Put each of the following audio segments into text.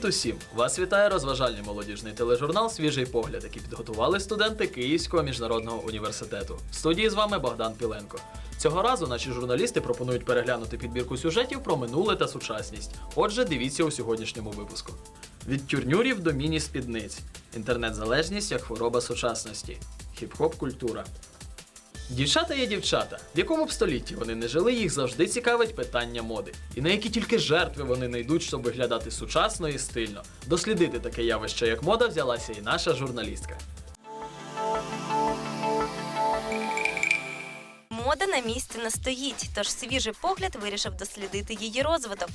Привіт усім! Вас вітає розважальний молодіжний тележурнал Свіжий погляд, який підготували студенти Київського міжнародного університету. В студії з вами Богдан Піленко. Цього разу наші журналісти пропонують переглянути підбірку сюжетів про минуле та сучасність. Отже, дивіться у сьогоднішньому випуску. Від тюрнюрів до міні-спідниць. Інтернет-залежність як хвороба сучасності. Хіп-хоп культура. Дівчата є дівчата. В якому б столітті вони не жили, їх завжди цікавить питання моди. І на які тільки жертви вони не йдуть, щоб виглядати сучасно і стильно. Дослідити таке явище, як мода, взялася і наша журналістка. Мода на місці не стоїть, тож свіжий погляд вирішив дослідити її розвиток.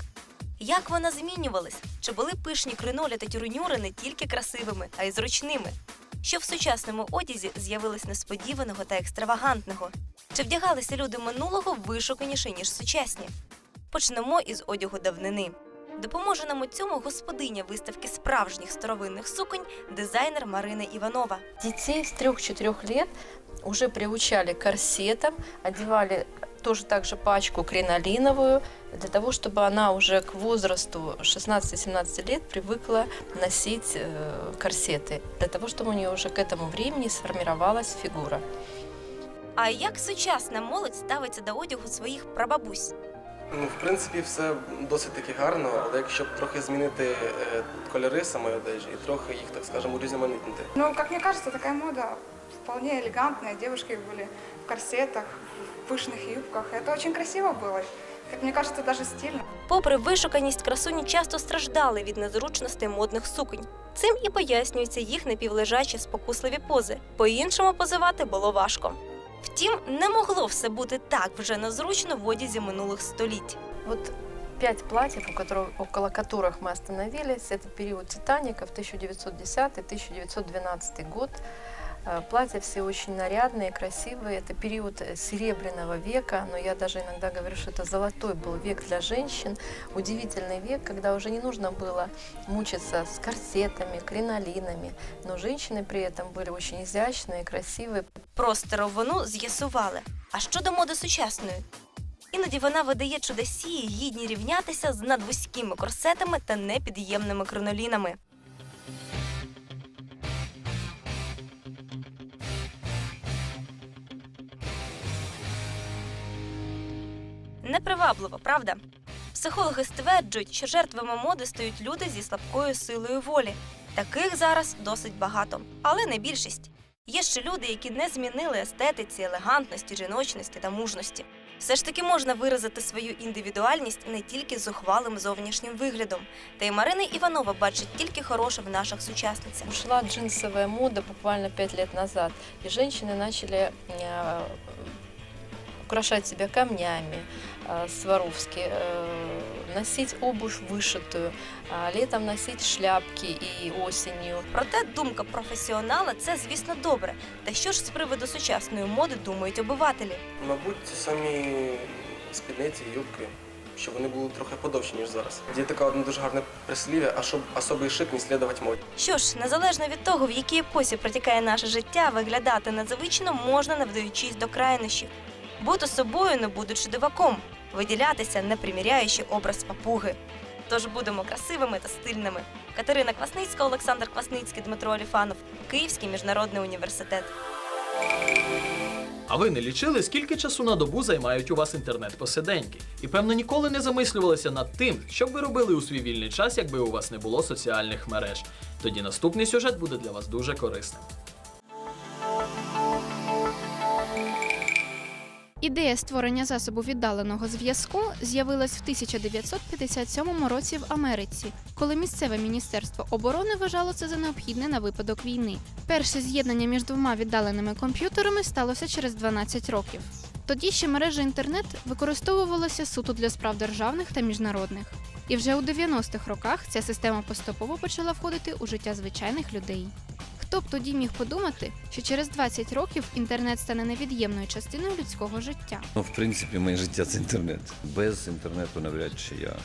Як вона змінювалась? Чи були пишні кринолі та тюрнюри не тільки красивими, а й зручними? Що в сучасному одязі з'явилось несподіваного та екстравагантного? Чи вдягалися люди минулого вишуканіше, ніж сучасні? Почнемо із одягу давнини. Допоможе нам у цьому господиня виставки справжніх старовинних суконь, дизайнер Марина Іванова. Детей с 3-4 лет уже приучали к корсетам, одевали тоже так же пачку кринолиновую, для того, чтобы она уже к возрасту 16-17 лет привыкла носить э, корсеты, для того, чтобы у нее уже к этому времени сформировалась фигура. А як сучасна молодь ставиться до одягу своїх прабабусь? Ну, в принципі, все досить таки гарно, але якщо б трохи змінити е, кольори самої одежі і трохи їх, так скажемо, урізноманітнити. Ну, как мне кажется, такая мода вполне элегантная. Девушки были в корсетах, в пышных юбках. Это очень красиво было. Как мне кажется, даже стильно. Попри вишуканість, красуні часто страждали від незручностей модних суконь. Цим і пояснюються їх напівлежачі спокусливі пози. По-іншому позивати було важко. Втім, не могло все бути так вже незручно в одязі минулих століть. Вот пять платьев, у которых- около которых мы остановились, это период Титаника в 1910-1912 год. Э, Платья все очень нарядные, красивые. Это период э, Серебряного века, но я даже иногда говорю, что это золотой был век для женщин. Удивительный век, когда уже не нужно было мучиться с корсетами, кринолинами, но женщины при этом были очень изящные, красивые, Про старовину з'ясували. А щодо моди сучасної? Іноді вона видає чудосії, гідні рівнятися з надвузькими корсетами та непід'ємними кринолінами. Непривабливо, правда? Психологи стверджують, що жертвами моди стають люди зі слабкою силою волі. Таких зараз досить багато, але не більшість. Є ще люди, які не змінили естетиці, елегантності, жіночності та мужності. Все ж таки можна виразити свою індивідуальність не тільки зухвалим зовнішнім виглядом. Та й Марина Іванова бачить тільки хороше в наших сучасницях. Ушла джинсовая мода буквально пять лет назад, и женщины начали э, украшать себя камнями э, Сваровски, э, носить обувь вышитую, а летом носить шляпки и осенью. Проте думка професіонала це, звісно, добре. Та що ж з приводу сучасної моди думають обивателі? Мабуть, ті самі спідниці, юбки, щоб вони були трохи подовші, ніж зараз. Є таке одне дуже гарне прислів'я, а щоб особий шик не слідувати моді. Що ж, незалежно від того, в якій епосі протікає наше життя, виглядати незвично можна, не вдаючись до крайнощів. Бути собою, не будучи диваком, виділятися, не приміряючи образ папуги. Тож будемо красивими та стильними. Катерина Квасницька, Олександр Квасницький, Дмитро Оліфанов, Київський міжнародний університет. А ви не лічили, скільки часу на добу займають у вас інтернет-посиденьки? І певно ніколи не замислювалися над тим, що б ви робили у свій вільний час, якби у вас не було соціальних мереж. Тоді наступний сюжет буде для вас дуже корисним. Ідея створення засобу віддаленого зв'язку з'явилась в 1957 році в Америці, коли місцеве міністерство оборони вважало це за необхідне на випадок війни. Перше з'єднання між двома віддаленими комп'ютерами сталося через 12 років. Тоді ще мережа інтернет використовувалася суто для справ державних та міжнародних. І вже у 90-х роках ця система поступово почала входити у життя звичайних людей. Хто б тоді міг подумати, що через 20 років інтернет стане невід'ємною частиною людського життя? Ну, в принципі, моє життя це інтернет. Без інтернету навряд чи я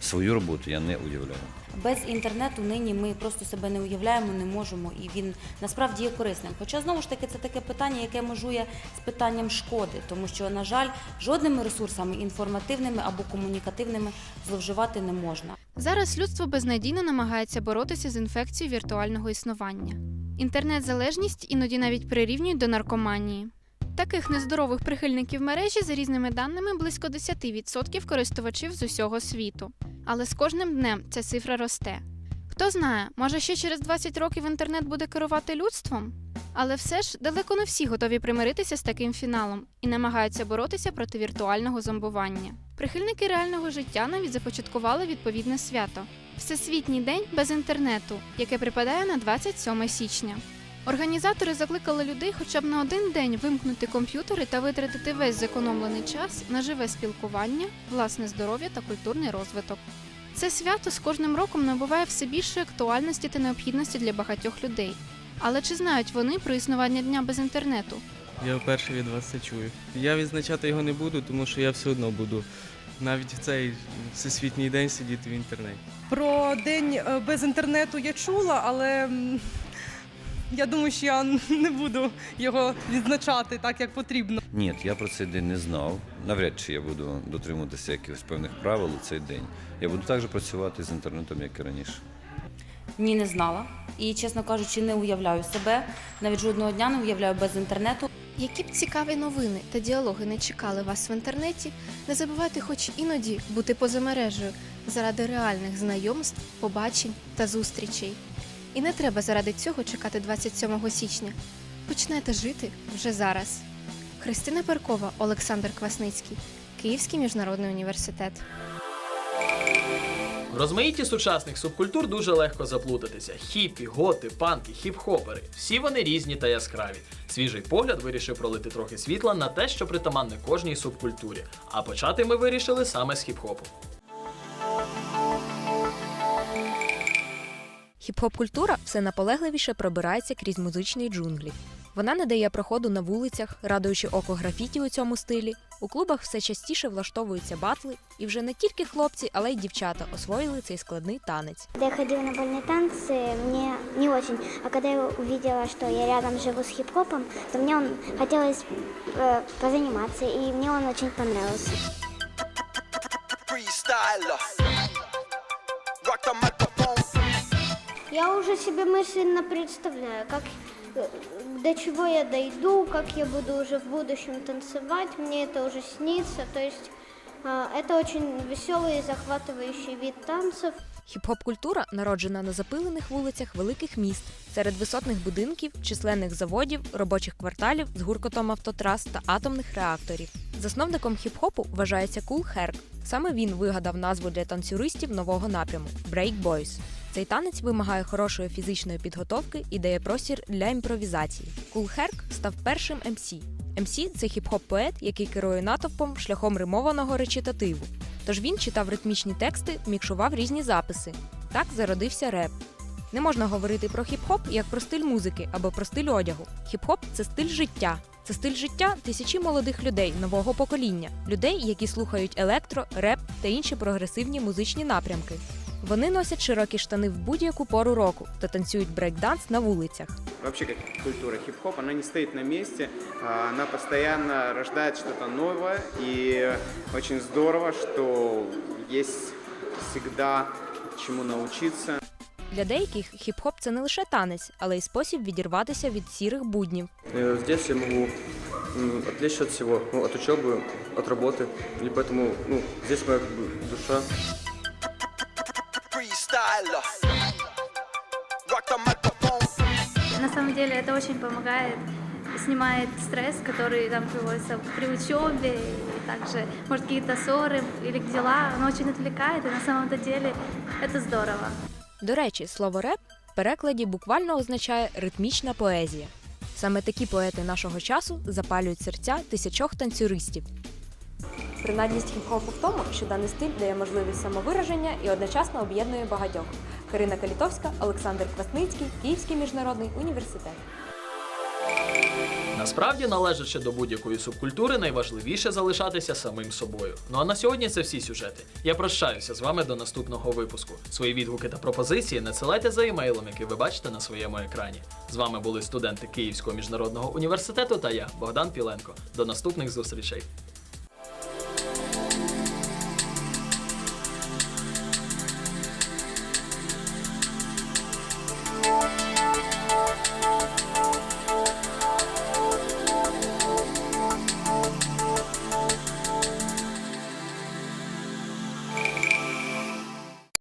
свою роботу я не уявляю. Без інтернету нині ми просто себе не уявляємо, не можемо, і він насправді є корисним. Хоча знову ж таки це таке питання, яке межує з питанням шкоди, тому що, на жаль, жодними ресурсами інформативними або комунікативними зловживати не можна. Зараз людство безнадійно намагається боротися з інфекцією віртуального існування. Інтернет-залежність іноді навіть прирівнюють до наркоманії. Таких нездорових прихильників мережі за різними даними близько 10% користувачів з усього світу. Але з кожним днем ця цифра росте. Хто знає, може ще через 20 років інтернет буде керувати людством? Але все ж далеко не всі готові примиритися з таким фіналом і намагаються боротися проти віртуального зомбування. Прихильники реального життя навіть започаткували відповідне свято Всесвітній день без інтернету, яке припадає на 27 січня. Організатори закликали людей хоча б на один день вимкнути комп'ютери та витратити весь зекономлений час на живе спілкування, власне здоров'я та культурний розвиток. Це свято з кожним роком набуває все більшої актуальності та необхідності для багатьох людей. Але чи знають вони про існування дня без інтернету? Я вперше від вас це чую. Я відзначати його не буду, тому що я все одно буду навіть в цей всесвітній день сидіти в інтернеті. Про день е, без інтернету я чула, але я думаю, що я не буду його відзначати так, як потрібно. Ні, я про цей день не знав. Навряд чи я буду дотримуватися якихось певних правил у цей день. Я буду також працювати з інтернетом, як і раніше. Ні, не знала. І, чесно кажучи, не уявляю себе. Навіть жодного дня не уявляю без інтернету. Які б цікаві новини та діалоги не чекали вас в інтернеті, не забувайте хоч іноді бути поза мережею заради реальних знайомств, побачень та зустрічей. І не треба заради цього чекати 27 січня. Почнете жити вже зараз. Христина Перкова, Олександр Квасницький, Київський міжнародний університет. В розмаїтті сучасних субкультур дуже легко заплутатися: хіпі, готи, панки, хіп-хопери. Всі вони різні та яскраві. Свіжий погляд вирішив пролити трохи світла на те, що притаманне кожній субкультурі. А почати ми вирішили саме з хіп-хопу. Хіп-хоп-культура все наполегливіше пробирається крізь музичні джунглі. Вона не дає проходу на вулицях, радуючи око графіті у цьому стилі. У клубах все частіше влаштовуються батли, і вже не тільки хлопці, але й дівчата освоїли цей складний танець. Когда я ходила на бальные танцы, мне не очень. А когда я увидела, что я рядом живу с хип-хопом, то мне он хотелось э, позаниматься, и мне он очень понравился. Я уже себе мысленно представляю, как э, до чего я дойду, как я буду уже в будущем танцевать. Мне это уже снится. То есть э, это очень веселый и захватывающий вид танцев. Хіп-хоп-культура народжена на запилених вулицях великих міст, серед висотних будинків, численних заводів, робочих кварталів з гуркотом автотрас та атомних реакторів. Засновником хіп-хопу вважається Кул Херк. Саме він вигадав назву для танцюристів нового напряму Break Boys. Цей танець вимагає хорошої фізичної підготовки і дає простір для імпровізації. Кул Херк став першим МС. МС – це хіп-хоп-поет, який керує натовпом шляхом римованого речитативу. Тож він читав ритмічні тексти, мікшував різні записи. Так зародився реп. Не можна говорити про хіп-хоп як про стиль музики або про стиль одягу. Хіп-хоп це стиль життя. Це стиль життя тисячі молодих людей нового покоління, людей, які слухають електро, реп та інші прогресивні музичні напрямки. Вони носять широкі штани в будь-яку пору року та танцюють брейк-данс на вулицях. Вообще, как культура хип-хоп, она не стоит на месте, а она постоянно рождает что-то новое, и очень здорово, что есть всегда чему научиться. Для деяких хіп-хоп це не лише танець, але й спосіб відірватися від сірих буднів. Э, Здесь я могу м, отвлечься от всего, ну, от учебы, от работы. И поэтому ну, здесь моя как бы, душа. На самом деле это очень помогает, снимает стресс, который там приводится при учебе, и также, может, какие-то ссоры или дела, оно очень отвлекает, и на самом-то деле это здорово. До речі, слово реп в перекладі буквально означає ритмічна поезія. Саме такі поети нашого часу запалюють серця тисячох танцюристів. Принадність хіп-хопу в тому, що даний стиль дає можливість самовираження і одночасно об'єднує багатьох. Карина Калітовська, Олександр Квасницький, Київський міжнародний університет. Насправді, належачи до будь-якої субкультури, найважливіше залишатися самим собою. Ну а на сьогодні це всі сюжети. Я прощаюся з вами до наступного випуску. Свої відгуки та пропозиції надсилайте за емейлом, який ви бачите на своєму екрані. З вами були студенти Київського міжнародного університету та я, Богдан Піленко. До наступних зустрічей.